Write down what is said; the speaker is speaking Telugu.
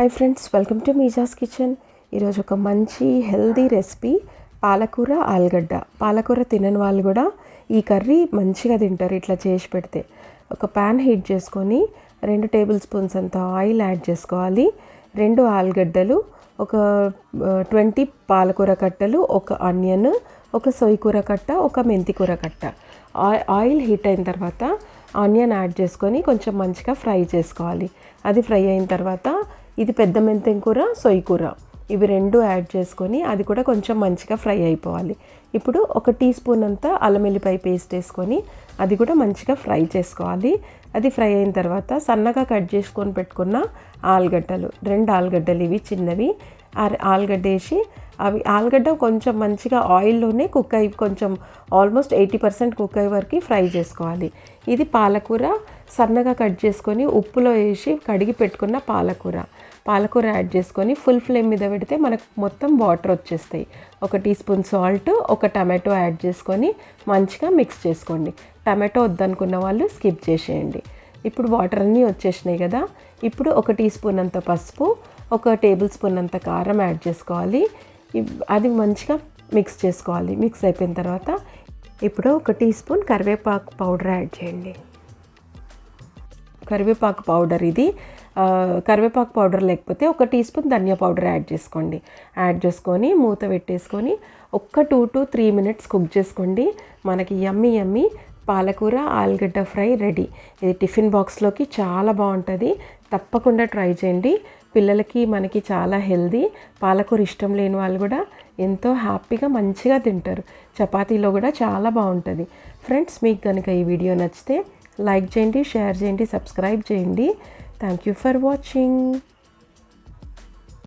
Hi friends welcome to Meeja's kitchen ఈరోజు ఒక మంచి హెల్దీ రెసిపీ పాలకూర ఆలుగడ్డ. పాలకూర తినని వాళ్ళు కూడా ఈ కర్రీ మంచిగా తింటారు ఇట్లా చేసి పెడితే. ఒక ప్యాన్ హీట్ చేసుకొని రెండు టేబుల్ స్పూన్స్ అంత ఆయిల్ యాడ్ చేసుకోవాలి. రెండు ఆలుగడ్డలు ఒక ట్వంటీ పాలకూర కట్టలు ఒక ఆనియన్ ఒక సొయ్యకూర కట్ట ఒక మెంతి కూర కట్ట. ఆయిల్ హీట్ అయిన తర్వాత ఆనియన్ యాడ్ చేసుకొని కొంచెం మంచిగా ఫ్రై చేసుకోవాలి. అది ఫ్రై అయిన తర్వాత ఇది పెద్ద మెంతెం కూర సొయ్యి కూర. ఇవి రెండు యాడ్ చేసుకొని అది కూడా కొంచెం మంచిగా ఫ్రై అయిపోవాలి. ఇప్పుడు ఒక టీ స్పూన్ అంతా అల్లం పేస్ట్ వేసుకొని అది కూడా మంచిగా ఫ్రై చేసుకోవాలి. అది ఫ్రై అయిన తర్వాత సన్నగా కట్ చేసుకొని పెట్టుకున్న ఆలుగడ్డలు రెండు ఆలుగడ్డలు ఇవి చిన్నవి. ఆలుగడ్డ వేసి అవి ఆలుగడ్డ కొంచెం మంచిగా ఆయిల్లోనే కుక్ అయ్యి కొంచెం ఆల్మోస్ట్ ఎయిటీ పర్సెంట్ కుక్ అయ్యే వరకు ఫ్రై చేసుకోవాలి. ఇది పాలకూర సన్నగా కట్ చేసుకొని ఉప్పులో వేసి కడిగి పెట్టుకున్న పాలకూర. పాలకూర యాడ్ చేసుకొని ఫుల్ ఫ్లేమ్ మీద పెడితే మనకు మొత్తం వాటర్ వచ్చేస్తాయి. ఒక టీ స్పూన్ సాల్ట్ ఒక టమాటో యాడ్ చేసుకొని మంచిగా మిక్స్ చేసుకోండి. టమాటో వద్దనుకున్న వాళ్ళు స్కిప్ చేసేయండి. ఇప్పుడు వాటర్ అన్నీ వచ్చేసినాయి కదా. ఇప్పుడు ఒక టీ స్పూన్ అంత పసుపు ఒక టేబుల్ స్పూన్ అంత కారం యాడ్ చేసుకోవాలి. అది మంచిగా మిక్స్ చేసుకోవాలి. మిక్స్ అయిపోయిన తర్వాత ఇప్పుడు ఒక టీ స్పూన్ కరివేపాకు పౌడర్ యాడ్ చేయండి. కరివేపాకు పౌడర్ ఇది. కరివేపాకు పౌడర్ లేకపోతే ఒక టీ స్పూన్ ధనియా పౌడర్ యాడ్ చేసుకోండి. యాడ్ చేసుకొని మూత పెట్టేసుకొని ఒక్క two to three minutes cook చేసుకోండి. మనకి ఎమ్మి యమ్మి పాలకూర ఆలుగడ్డ ఫ్రై రెడీ. ఇది టిఫిన్ బాక్స్లోకి చాలా బాగుంటుంది. తప్పకుండా ట్రై చేయండి. పిల్లలకి మనకి చాలా హెల్దీ. పాలకూర ఇష్టం లేని వాళ్ళు కూడా ఎంతో హ్యాపీగా మంచిగా తింటారు. చపాతీలో కూడా చాలా బాగుంటుంది. ఫ్రెండ్స్ మీకు కనుక ఈ వీడియో నచ్చితే లైక్ చేయండి షేర్ చేయండి సబ్స్క్రైబ్ చేయండి. Thank you for watching.